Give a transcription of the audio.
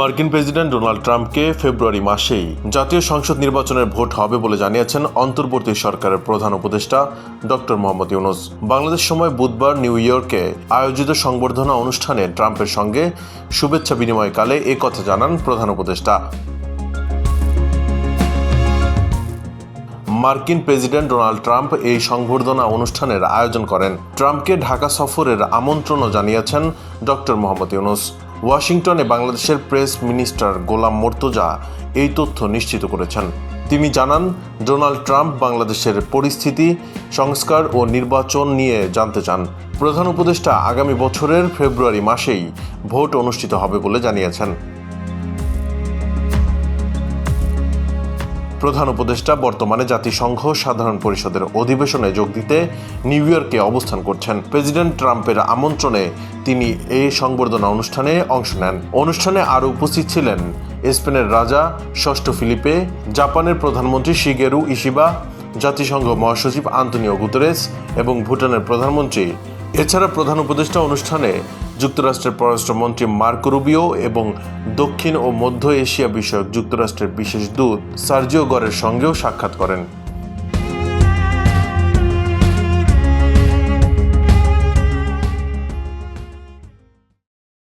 মার্কিন president Donald ট্রাম্পকে ফেব্রুয়ারি মাসেই জাতীয় সংসদ নির্বাচনের ভোট হবে বলে জানিয়েছেন অন্তর্বর্তী সরকারের প্রধান উপদেষ্টা ডক্টর মোহাম্মদ ইউনুস। বাংলাদেশ সময় বুধবার নিউ ইয়র্কে আয়োজিত সংবর্ধনা অনুষ্ঠানে ট্রাম্পের সঙ্গে শুভেচ্ছা বিনিময়কালে এ কথা জানান প্রধান উপদেষ্টা। মার্কিন প্রেসিডেন্ট ডোনাল্ড ট্রাম্প এই সংবর্ধনা অনুষ্ঠানের আয়োজন করেন। ট্রাম্পকে ঢাকা সফরের আমন্ত্রণও জানিয়েছেন ডক্টর মোহাম্মদ ইউনুস। ওয়াশিংটনে বাংলাদেশের প্রেস মিনিস্টার গোলাম মোর্তজা এই তথ্য নিশ্চিত করেছেন। তিনি জানান, ডোনাল্ড ট্রাম্প বাংলাদেশের পরিস্থিতি, সংস্কার ও নির্বাচন নিয়ে জানতে চান। প্রধান উপদেষ্টা আগামী বছরের ফেব্রুয়ারি মাসেই ভোট অনুষ্ঠিত হবে বলে জানিয়েছেন। প্রধান উপদেষ্টা বর্তমানে জাতিসংঘ সাধারণ পরিষদের অধিবেশনে যোগ দিতে নিউ ইয়র্কে অবস্থান করছেন। প্রেসিডেন্ট ট্রাম্পের আমন্ত্রণে তিনি এই সংবর্ধনা অনুষ্ঠানে অংশ নেন। অনুষ্ঠানে আরও উপস্থিত ছিলেন স্পেনের রাজা, ষষ্ঠ ফিলিপে, জাপানের প্রধানমন্ত্রী শিগেরু ইশিবা, জাতিসংঘ মহাসচিব আন্তনিও গুতেরেস এবং ভুটানের প্রধানমন্ত্রী এছাড়া প্রধান উপদেষ্টা অনুষ্ঠানে যুক্তরাষ্ট্রের পররাষ্ট্রমন্ত্রী মার্কো রুবিও এবং দক্ষিণ ও মধ্য এশিয়া বিষয়ক যুক্তরাষ্ট্রের বিশেষ দূত সার্জিও গড়ের সঙ্গেও সাক্ষাৎ করেন।